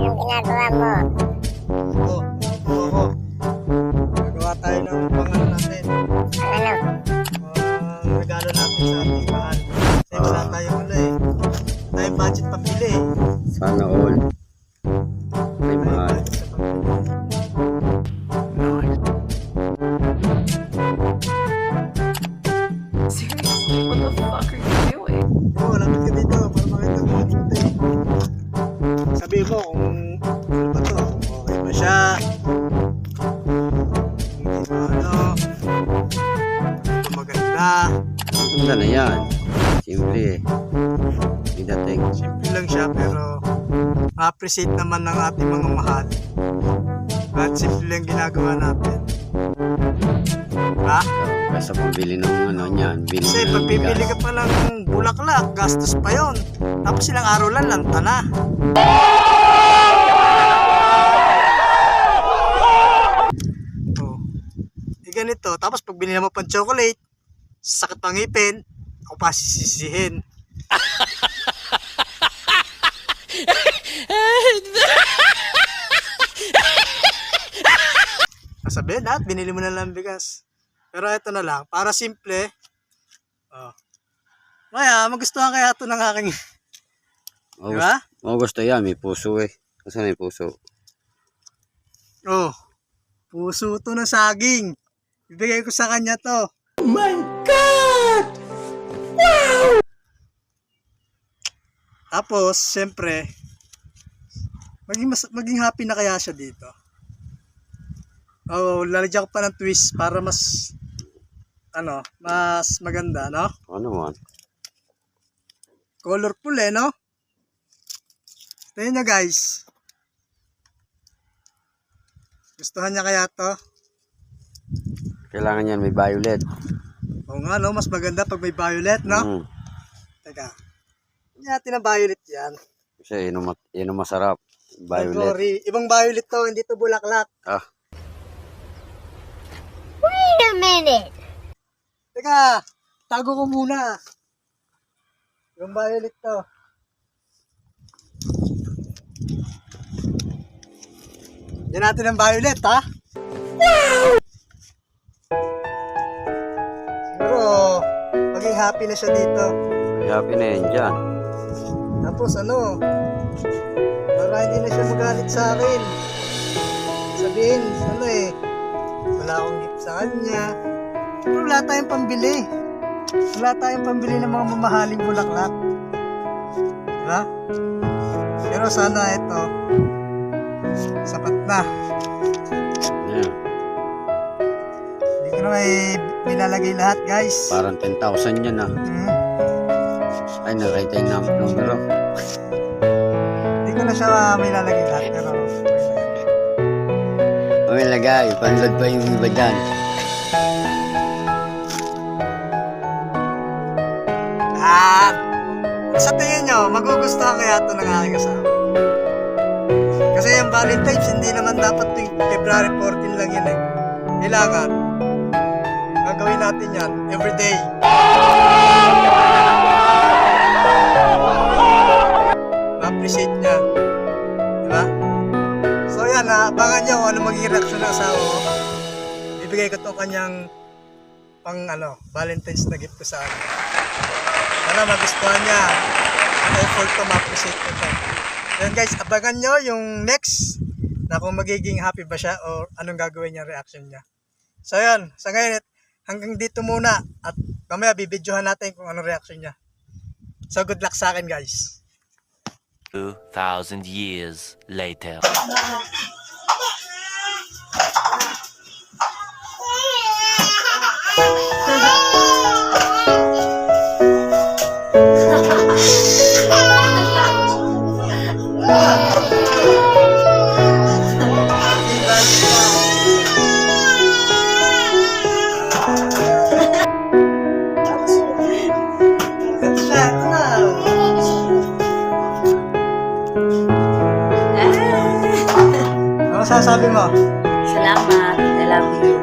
Anong ginagawa mo? Oo, oo, oo. Gagawa tayo ng pangalan natin. Ano? Ang regalo natin sa ating mahal. Kasi wala tayong ano eh. Tayong budget pambili eh. Sana all. Mo kung ano ba to, okay ba siya. Hindi ba ano. Maganda. Ganda na yan. Simple eh. May dating. Simple lang siya pero appreciate naman ng ating mga mahal. At simple lang ginagawa natin. Ha? Kaysa pambili ng ano niyan. Bili Kasi ng bigas. ka pa ng bulaklak, gastos pa yon. Tapos ilang araw lang, lanta na. Oh. Eh ganito, tapos pag binili mo pang chocolate, sakit pang ngipin, ako pa sisisihin. Sabihin lahat, binili mo na lang bigas. Pero ito na lang, para simple. Oh. Kaya, magustuhan kaya ito ng aking... Di ba? oh, gusto yan. May puso eh. Kasi may puso. Oh. Puso to ng saging. Ibigay ko sa kanya to. Tapos, siyempre, maging, mas, maging happy na kaya siya dito. Oh, lalagyan ko pa ng twist para mas, ano, mas maganda, no? Ano man. Colorful eh, no? Tingnan nyo guys. Gustuhan niya kaya to? Kailangan yan may violet. Oo nga, no? Mas maganda pag may violet, no? Mm. Teka. Hindi natin ang violet yan. Kasi yun yun ang masarap. Violet. worry. Ibang violet to, hindi to bulaklak. Ah, Wait a minute! Teka, tago ko muna. Yung violet to. Yan natin ang violet, ha? Siguro, happy na siya dito. may happy na yan dyan. Tapos ano, para hindi na siya magalit sa akin. Sabihin, ano eh, wala akong gift sa kanya. Pero wala tayong pambili. Wala tayong pambili ng mga mamahaling bulaklak. Diba? Pero sana ito, sapat na. Na may nilalagay lahat guys. Parang 10,000 yan ah. Hmm. Ay, nakita yung num- numero. Hindi ko na siya may lalagay lahat. Pero May lagay. Panlad pa yung iba dyan. Ah! Sa tingin nyo, magugustuhan kaya ito ng aking asawa? Kasi yung Valentine's, hindi naman dapat February 14 lang yun eh. Kailangan, gagawin natin yan everyday. Ma-appreciate niya. Diba? So yan, abangan kung ano magiging reaction ng asawa ko. Bibigay ko to kanyang pang ano, Valentine's na gift ko sa akin. Sana magustuhan niya ang effort ko, ma-appreciate ko to. Then guys, abangan nyo yung next na kung magiging happy ba siya o anong gagawin niya reaction niya. So yun, sa ngayon, hanggang dito muna at mamaya bibidyohan natin kung anong reaction niya. So good luck sa akin guys. 2,000 years later. Ano sasabi mo? Salamat. I love you.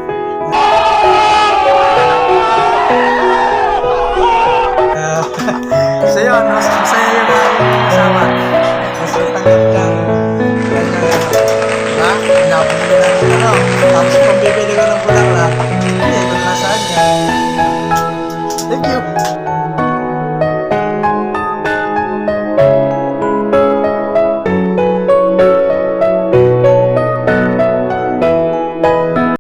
Uh, so yun, mas masaya yung aking kasama. Ano, ha? Hinapin na yung ano. Tapos pambibili